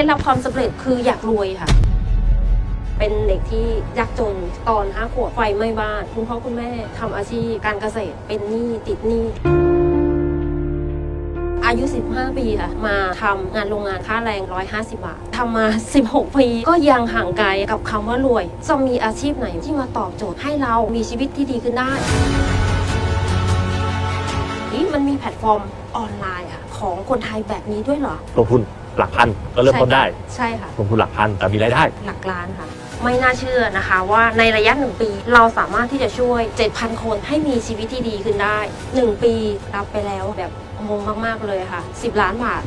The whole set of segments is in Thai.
ล็ดลับความสำเร็จคืออยากรวยค่ะ เป็นเด็กที่ยากจนตอนห้าขวบไฟไหม้บ้านคุณพ่อคุณแม่ทำอาชีพการเกษตรเป็นหนี้ติดหนี้อายุ 15 ปีค่ะ มาทำงานโรงงานค่าแรง 150 บาททำมา 16 ปี ก็ยังห่างไกลกับคำว่ารวย จะมีอาชีพไหนที่มาตอบโจทย์ให้เรามีชีวิตที่ดีขึ้นได้นี่มันมีแพลตฟอร์มออนไลน์ค่ะ ของคนไทยแบบนี้ด้วยเหรอลงทุน หลักพันก็เริ่มต้นได้ใช่ค่ะลงทุนหลักพันแต่มีรายได้หลักล้านค่ะ ไม่น่าเชื่อนะคะว่าในระยะหนึ่งปีเราสามารถที่จะช่วย 7,000 คนให้มีชีวิตที่ดีขึ้นได้ 1 ปีรับไปแล้วแบบงงมาก ๆ เลยค่ะ 10 ล้านบาท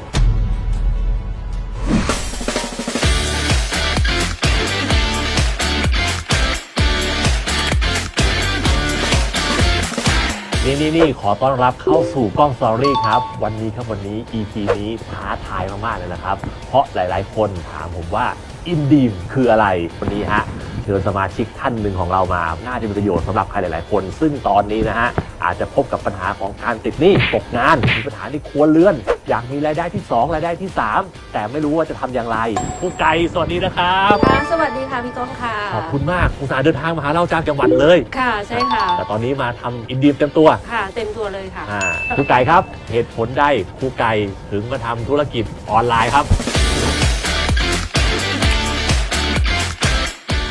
นี่นี่นี่ขอต้อนรับเข้าสู่กล้องสตอรี่ครับ วันนี้ครับวันนี้ EP นี้ท้าทายมากๆเลยนะครับ เพราะหลายๆ คนถามผมว่าอินดีมคืออะไรวันนี้ฮะ เชิญสมาชิกท่านหนึ่งของเรามา น่าจะเป็นประโยชน์สำหรับใครหลาย ๆ คน ซึ่งตอนนี้นะฮะอาจจะพบกับปัญหาของการติดหนี้ตกงานมีปัญหาในครัวเรือน อยากมีรายได้ที่ 2 รายได้ที่ 3 แต่ไม่รู้ว่าจะทำอย่างไรผู้ไก่สวัสดีนะครับค่ะสวัสดีค่ะพี่ก้องค่ะ ขอบคุณมากอุตส่าห์เดินทางมาหาเราจากจังหวัดเลย ค่ะใช่ค่ะ แต่ตอนนี้มาทำอินดีมเต็มตัวค่ะเต็มตัวเลยค่ะ อ่าครูไก่ครับ เหตุผลใดครูไก่ถึงมาทำธุรกิจออนไลน์ครับ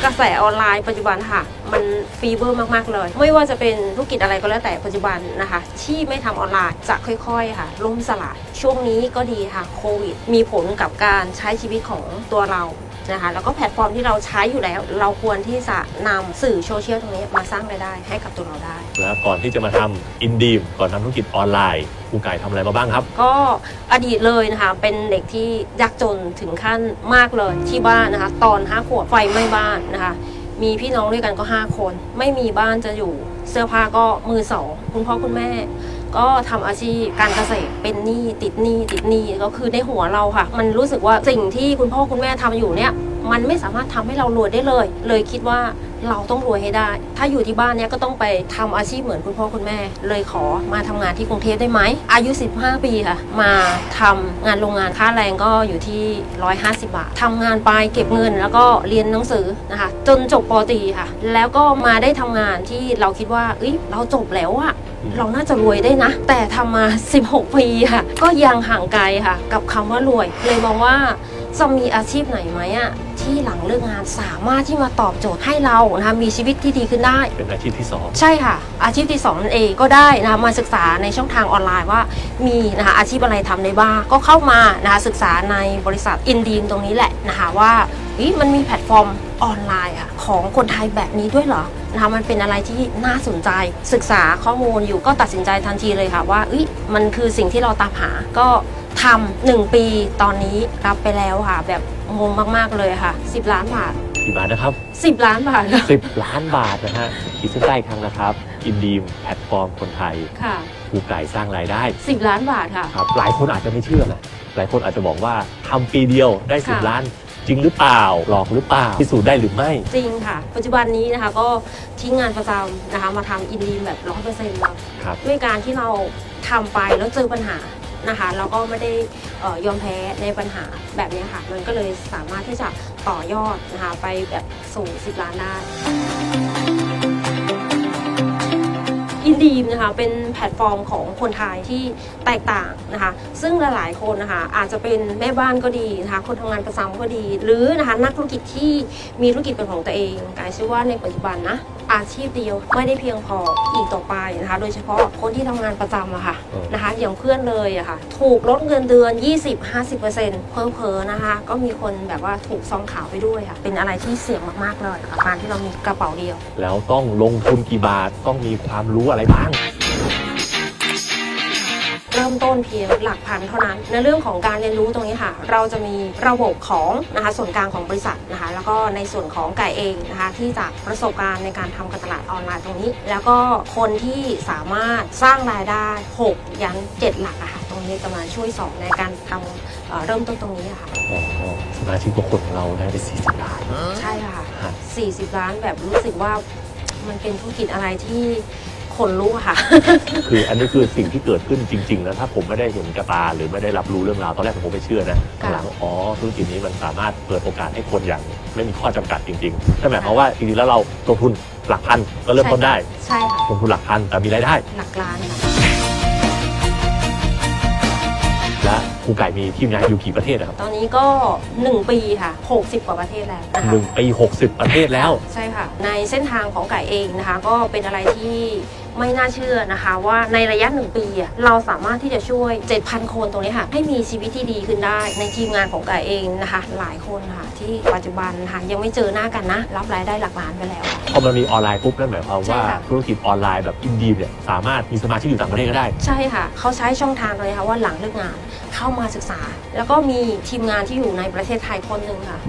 กระแสออนไลน์ปัจจุบันค่ะ มันฟีเวอร์มาก ๆ เลย ไม่ว่าจะเป็นธุรกิจอะไรก็แล้วแต่ปัจจุบันนะคะ ที่ไม่ทำออนไลน์จะค่อยๆค่ะล่มสลายช่วงนี้ก็ดีค่ะโควิดมีผลกับการใช้ชีวิตของตัวเรา นะคะแล้วก็แพลตฟอร์มที่เราใช้อยู่แล้ว เราควรที่จะนำสื่อโซเชียลตรงนี้มาสร้างรายได้ให้กับตัวเราได้แล้วก่อนที่จะมาทำอินดีมก่อนทำธุรกิจออนไลน์ครูไก่ทำอะไรมาบ้างครับ ก็อดีตเลยนะคะ เป็นเด็กที่ยากจนถึงขั้นมากเลยที่บ้านนะคะ ตอนห้าขวบไฟไหม้บ้านนะคะ มีพี่น้องด้วยกันก็ 5 คน ไม่มีบ้านจะอยู่ เสื้อผ้าก็มือสองคุณพ่อคุณแม่ ก็ทำอาชีพการเกษตรเป็นหนี้ติดหนี้ติดหนี้ก็คือในหัวเราค่ะ มันรู้สึกว่าสิ่งที่คุณพ่อคุณแม่ทำอยู่เนี่ย มันไม่สามารถทำให้เรารวยได้เลย เลยคิดว่าเราต้องรวยให้ได้ ถ้าอยู่ที่บ้านเนี่ยก็ต้องไปทำอาชีพเหมือนคุณพ่อคุณแม่ เลยขอมาทำงานที่กรุงเทพได้ไหม อายุ 15 ปีค่ะ มาทำงานโรงงานค่าแรงก็อยู่ที่ 150 บาททำงานไปเก็บเงินแล้วก็เรียนหนังสือนะคะ จนจบปตรีค่ะ แล้วก็มาได้ทำงานที่เราคิดว่าเอ้ยเราจบแล้วอะเราน่าจะรวยได้นะ แต่ทำมา 16 ปีค่ะ ก็ยังห่างไกลค่ะ กับคำว่ารวย เลยมองว่าจะมีอาชีพไหนไหมอะ ที่หลังเลิกงานสามารถที่มาตอบโจทย์ให้เรานะคะมีชีวิตที่ดีขึ้นได้ เป็นอาชีพที่สองใช่ค่ะ อาชีพที่สองนั่นเองก็ได้นะคะมาศึกษาในช่องทางออนไลน์ว่า มีนะคะอาชีพอะไรทำได้บ้างก็เข้ามานะคะศึกษาในบริษัทอินดีมตรงนี้แหละนะคะว่าเฮ้ยมันมีแพลตฟอร์มออนไลน์อะของคนไทยแบบนี้ด้วยเหรอนะคะมันเป็นอะไรที่น่าสนใจศึกษาข้อมูลอยู่ก็ตัดสินใจทันทีเลยค่ะว่าเอ้ยมันคือสิ่งที่เราตามหาก็ ทำหนึ่งปีตอนนี้รับไปแล้วค่ะ แบบงงมากๆเลยค่ะ 10 ล้านบาท กี่บาทนะครับ 10 ล้านบาทค่ะ10ล้านบาทนะฮะขีดเส้นใต้อีกครั้งนะครับ อินดีมแพลตฟอร์มคนไทยค่ะครูไก่สร้างรายได้10 ล้านบาทค่ะ ครับหลายคนอาจจะไม่เชื่อนะหลายคนอาจจะบอกว่าทำปีเดียวได้ค่ะ10ล้าน จริงหรือเปล่าหลอกหรือเปล่าพิสูจน์ได้หรือไม่ จริงค่ะ ปัจจุบันนี้นะคะก็ทิ้งงานประจำนะคะมาทำอินดีมแบบร้อยเปอร์เซ็นต์แล้วครับ ด้วยการที่เราทำไปแล้วเจอปัญหา นะคะเราก็ไม่ได้ยอมแพ้ในปัญหาแบบนี้ค่ะ มันก็เลยสามารถที่จะต่อยอดนะคะไปแบบสู่ 10 ล้านได้อินดีมนะคะเป็นแพลตฟอร์มของคนไทยที่แตกต่างนะคะ ซึ่งหลายๆคนนะคะอาจจะเป็นแม่บ้านก็ดีนะคะคนทำงานประจำก็ดี หรือนะคะนักธุรกิจที่มีธุรกิจเป็นของตัวเองกายเชื่อว่าในปัจจุบันนะอาชีพเดียวไม่ได้เพียงพออีกต่อไปนะคะ โดยเฉพาะคนที่ทำงานประจำอะค่ะเออนะคะ อย่างเพื่อนเลยอะค่ะ ถูกลดเงินเดือน 20-50%เพิ่มเพอๆนะคะ ก็มีคนแบบว่าถูกซองขาวไปด้วยค่ะ เป็นอะไรที่เสี่ยงมากๆเลยกับการที่เรามีกระเป๋าเดียว แล้วต้องลงทุนกี่บาทต้องมีความรู้อะไรบ้าง เริ่มต้นเพียงหลักพันเท่านั้น ในเรื่องของการเรียนรู้ตรงนี้ค่ะ เราจะมีระบบของนะคะส่วนกลางของบริษัทนะคะ แล้วก็ในส่วนของไก่เองนะคะ ที่จากประสบการณ์ในการทำการตลาดออนไลน์ตรงนี้ แล้วก็คนที่สามารถสร้างรายได้ 6 ยัน 7 หลักอะค่ะ ตรงนี้จะมาช่วยสอนในการทำเอ่อเริ่มต้นตรงนี้อะค่ะอ๋อสมาชิกบางคนของเราได้ไป40ล้านใช่ค่ะฮะ40 ล้านแบบรู้สึกว่ามันเป็นธุรกิจอะไรที่ ขนลุกอะค่ะ คืออันนี้คือสิ่งที่เกิดขึ้นจริงๆนะถ้าผมไม่ได้เห็นกระตาหรือไม่ได้รับรู้เรื่องราวตอนแรกผมไม่เชื่อนะค่ะ หลังอ๋อธุรกิจนี้มันสามารถเปิดโอกาสให้คนอย่างไม่มีข้อจำกัดจริงๆนั่นหมายความว่าจริงๆแล้วเราลงทุนหลักพันก็เริ่มต้นได้ใช่ค่ะ ลงทุนหลักพันแต่มีรายได้หลักล้านค่ะและครูไก่มีทีมงานอยู่กี่ประเทศนะครับตอนนี้ก็ 1 ปีค่ะ 60 กว่าประเทศแล้วนะคะหนึ่งปี60ประเทศแล้ว ใช่ค่ะ ในเส้นทางของไก่เองนะคะ ก็เป็นอะไรที่ ไม่น่าเชื่อนะคะ ว่าในระยะหนึ่งปีอะเราสามารถที่จะช่วย 7,000 คนตรงนี้ค่ะ ให้มีชีวิตที่ดีขึ้นได้ ในทีมงานของไก่เองนะคะ หลายคนค่ะ ที่ปัจจุบันค่ะยังไม่เจอหน้ากันนะ รับรายได้หลักล้านไปแล้วค่ะพอมันมีออนไลน์ปุ๊บนั่นหมายความว่าใช่ค่ะ ธุรกิจออนไลน์แบบอินดีเนี่ยสามารถมีสมาชิกอยู่ต่างประเทศก็ได้ ใช่ค่ะ เขาใช้ช่องทางเลยค่ะว่าหลังเลิกงานเข้ามาศึกษา แล้วก็มีทีมงานที่อยู่ในประเทศไทยคนหนึ่งค่ะ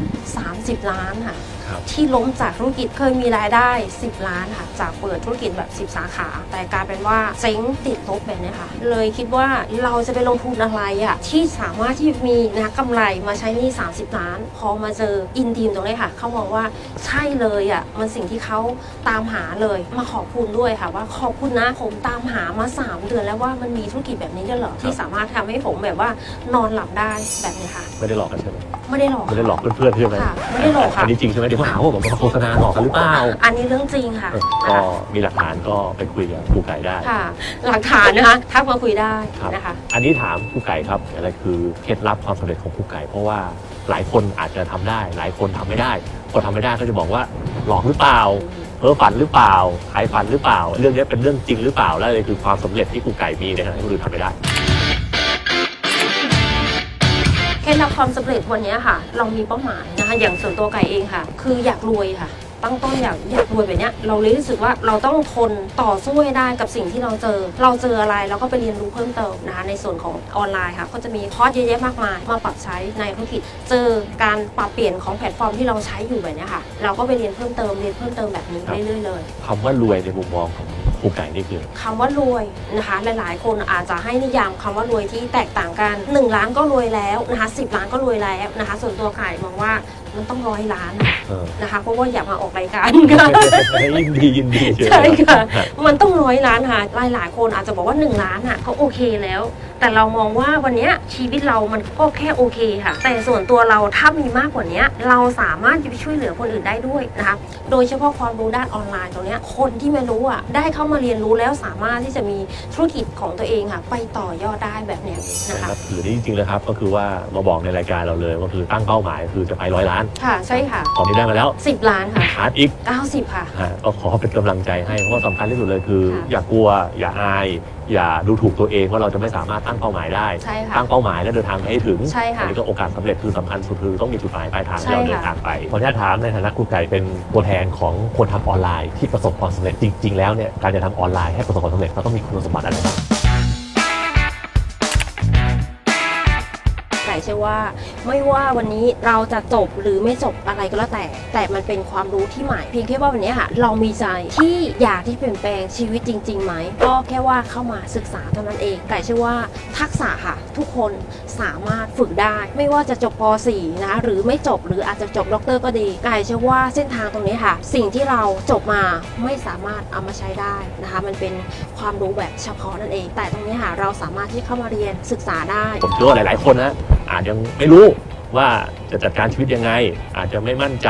30 ล้านค่ะ ครับ ที่ล้มจากธุรกิจเคยมีรายได้ 10 ล้านค่ะ จากเปิดธุรกิจแบบ 10 สาขา แต่กลายเป็นว่าเจ๊งติดลบแบบเนี้ยค่ะ เลยคิดว่าเราจะไปลงทุนอะไรอะที่สามารถที่มีนะกำไรมาใช้หนี่ 30 ล้าน พอมาเจออินดีมตรงนี้ค่ะ เขามองว่าใช่เลยอะมันสิ่งที่เขาตามหาเลยมาขอบคุณด้วยค่ะ ว่าขอบคุณนะผมตามหามา 3 เดือนแล้วว่ามันมีธุรกิจแบบนี้ด้วยเหรอที่สามารถทำให้ผมแบบว่านอนหลับได้แบบนี้ค่ะ ไม่ได้หลอกกันใช่ไหม ไม่ได้หลอกไม่ได้หลอกเพื่อนๆใช่ไหมค่ะไม่ได้หลอกค่ะอันนี้จริงใช่ไหมเดี๋ยวเขาหาว่าผมมาโฆษณาหลอกกันหรือเปล่าอันนี้เรื่องจริงค่ะเออนะก็คะมีหลักฐานก็ไปคุยกับครูไก่ได้ ค่ะ หลักฐานนะคะทักมาคุยได้ครับ นะคะ อันนี้ถามครูไก่ครับอะไรคือเคล็ดลับความสำเร็จของครูไก่ เพราะว่าหลายคนอาจจะทำได้ หลายคนทำไม่ได้คนทำไม่ได้ก็จะบอกว่าหลอกหรือเปล่า เพ้อฝันหรือเปล่าขายฝันหรือเปล่า เรื่องนี้เป็นเรื่องจริงหรือเปล่า และอะไรคือความสำเร็จที่ครูไก่มีในขณะที่คนอื่นทำไม่ได้ ล็ดลับความสำเร็จวันนี้ค่ะ เรามีเป้าหมายนะคะอย่างส่วนตัวไก่เองค่ะ คืออยากรวยค่ะตั้งต้นอยากอยากรวยแบบเนี้ยเราเลยรู้สึกว่าเราต้องทนต่อสู้ให้ได้กับสิ่งที่เราเจอ เราเจออะไรเราก็ไปเรียนรู้เพิ่มเติมนะคะในส่วนของออนไลน์ค่ะก็จะมีคอร์สเยอะแยะมากมายมาปรับใช้ในธุรกิจเจอการปรับเปลี่ยนของแพลตฟอร์มที่เราใช้อยู่แบบเนี้ยค่ะ เราก็ไปเรียนเพิ่มเติมเรียนเพิ่มเติมแบบนี้ครับเรื่อยๆเลยคำว่ารวยในมุมมองของ ครูไก่นี่คือ คำว่ารวยนะคะ หลายๆ คนอาจจะให้นิยามคำว่ารวยที่แตกต่างกัน 1 ล้านก็รวยแล้วนะคะ10 ล้านก็รวยแล้วนะคะ ส่วนตัวไก่มองว่า มันต้องร้อยล้านเออนะคะเพราะว่าอยากมาออกรายการค่ะยินดียินดีเชิญใช่ค่ะรับมันต้องร้อยล้านค่ะหลายๆคนอาจจะบอกว่า 1 ล้านอะก็โอเคแล้ว แต่เรามองว่าวันเนี้ยชีวิตเรามันก็แค่โอเคค่ะ แต่ส่วนตัวเราถ้ามีมากกว่านี้เราสามารถจะไปช่วยเหลือคนอื่นได้ด้วยนะคะโดยเฉพาะความรู้ด้านออนไลน์ตรงเนี้ยคนที่ไม่รู้อะได้เข้ามาเรียนรู้แล้วสามารถที่จะมีธุรกิจของตัวเองค่ะ ไปต่อยอดได้แบบเนี้ยนะคะนับถือนี่จริงๆเลยครับก็คือว่ามาบอกในรายการเราเลยว่าคือตั้งเป้าหมายคือจะไปร้อยล้านค่ะใช่ค่ะ ตอนนี้ได้มาแล้ว10 ล้านค่ะหาอีก 90 ค่ะฮะก็ขอเป็นกำลังใจให้เพราะว่าสำคัญที่สุดเลยคือ ค่ะ อย่ากลัว อย่าอาย อย่าดูถูกตัวเองว่าเราจะไม่สามารถตั้งเป้าหมายได้ ใช่ค่ะ ตั้งเป้าหมายและเดินทางไปให้ถึงใช่ค่ะอันี้ก็โอกาสสำเร็จคือสำคัญสุดคือต้องมีจุดหมายปลายทางใช่ที่เราเดินค่ะทางไปขออนุญาตถามในฐานะครูไก่เป็นตัวแทนของคนทำออนไลน์ที่ประสบความสำเร็จจริง ๆ แล้วเนี่ยการจะทำออนไลน์ให้ประสบความสำเร็จเราต้องมีคุณสมบัติอะไรบ้าง ไก่เชื่อว่า ไม่ว่าวันนี้เราจะจบหรือไม่จบอะไรก็แล้วแต่ แต่มันเป็นความรู้ที่ใหม่ เพียงแค่ว่าวันนี้ค่ะ เรามีใจที่อยากที่เปลี่ยนแปลงชีวิตจริงๆไหมก็แค่ว่าเข้ามาศึกษาเท่านั้นเองไก่เชื่อว่าทักษะค่ะ ทุกคนสามารถฝึกได้ ไม่ว่าจะจบป .4 นะคะหรือไม่จบหรืออาจจะจบด็อกเตอร์ก็ดีไก่เชื่อว่าเส้นทางตรงนี้ค่ะ สิ่งที่เราจบมาไม่สามารถเอามาใช้ได้นะคะ มันเป็นความรู้แบบเฉพาะนั่นเอง แต่ตรงนี้ค่ะเราสามารถที่เข้ามาเรียนศึกษาได้ ผมเชื่อว่าหลาย ๆ คนนะ อาจยังไม่รู้ว่า จะจัดการชีวิตยังไง อาจจะไม่มั่นใจ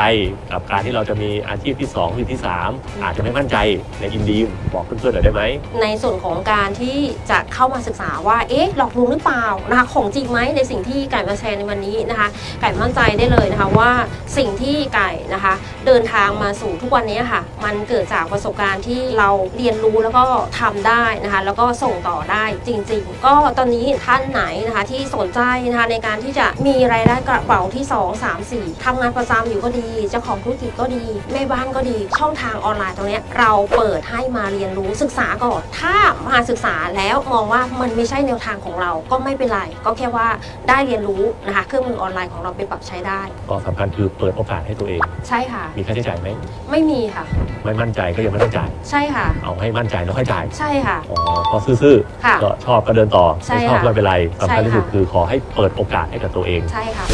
กับการที่เราจะมีอาชีพที่2หรือที่ 3 อาจจะไม่มั่นใจในอินดีมบอกเพื่อนๆหน่อยได้ไหมในส่วนของการที่จะเข้ามาศึกษาว่าเอ๊ะหลอกลวงหรือเปล่านะคะของจริงไหมในสิ่งที่ไก่มาแชร์ในวันนี้นะคะ ไก่มั่นใจได้เลยนะคะว่าสิ่งที่ไก่นะคะ เดินทางมาสู่ทุกวันนี้ค่ะ มันเกิดจากประสบการณ์ที่เราเรียนรู้แล้วก็ทำได้นะคะ แล้วก็ส่งต่อได้จริง ๆ ก็ตอนนี้ท่านไหนนะคะที่สนใจนะคะในการที่จะมีรายได้กระเป๋าที่2 3 4ทำงานประจำอยู่ก็ดีเจ้าของธุรกิจก็ดีแม่บ้านก็ดี ช่องทางออนไลน์ตรงเนี้ยเราเปิดให้มาเรียนรู้ศึกษาก่อน ถ้ามาศึกษาแล้วมองว่ามันไม่ใช่แนวทางของเราก็ไม่เป็นไร ก็แค่ว่าได้เรียนรู้นะคะเครื่องมือออนไลน์ของเราไปปรับใช้ได้ ก็สำคัญคือเปิดโอกาสให้ตัวเอง ใช่ค่ะ มีค่าใช้จ่ายไหม ไม่มีค่ะ ไม่มั่นใจก็ยังไม่ต้องจ่าย ใช่ค่ะ เอาให้มั่นใจแล้วค่อยจ่าย ใช่ค่ะ อ๋อพอซื่อค่ะ ๆก็ชอบก็เดินต่อ ใช่ไม่ชอบค่ะก็ไม่เป็นไรสำคัญที่สุดใช่ค่ะ คือขอให้เปิดโอกาสให้กับตัวเอง ใช่ค่ะ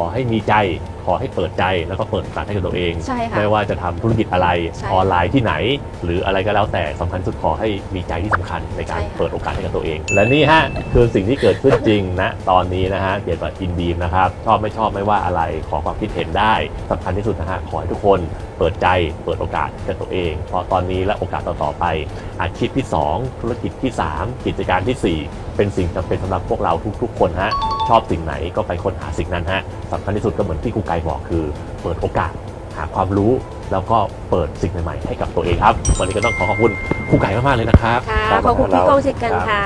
อให้มีใจ ขอให้เปิดใจแล้วก็เปิดโอกาสให้กับตัวเอง ใช่ค่ะไม่ว่าจะทำธุรกิจอะไรใช่ออนไลน์ที่ไหน หรืออะไรก็แล้วแต่สำคัญสุดขอให้มีใจที่สำคัญในการใช่ค่ะ เปิดโอกาสให้กับตัวเอง และนี่ฮะคือสิ่งที่เกิดขึ้นจริงนะตอนนี้นะฮะเกี่ยวกับอินดีมนะครับชอบไม่ชอบไม่ว่าอะไรขอความคิดเห็นได้สำคัญที่สุดนะฮะขอให้ทุกคน เปิดใจเปิดโอกาสให้กับตัวเอง เพราะตอนนี้และโอกาสต่อๆไป อาชีพที่ 2 ธุรกิจที่ 3 กิจการทีสี่ 4 เป็นสิ่งจำเป็นสำหรับพวกเราทุกๆ คนฮะ ชอบสิ่งไหนก็ไปค้นหาสิ่งนั้นฮะสำคัญที่สุดก็เหมือนที่ครูไก่บอกคือ เปิดโอกาสหาความรู้แล้วก็เปิดสิ่งใหม่ๆให้กับตัวเองครับ วันนี้ก็ต้องขอขอบคุณครูไก่มากๆเลยนะครับ ค่ะ ขอบคุณพี่โก้เช่นกันค่ะ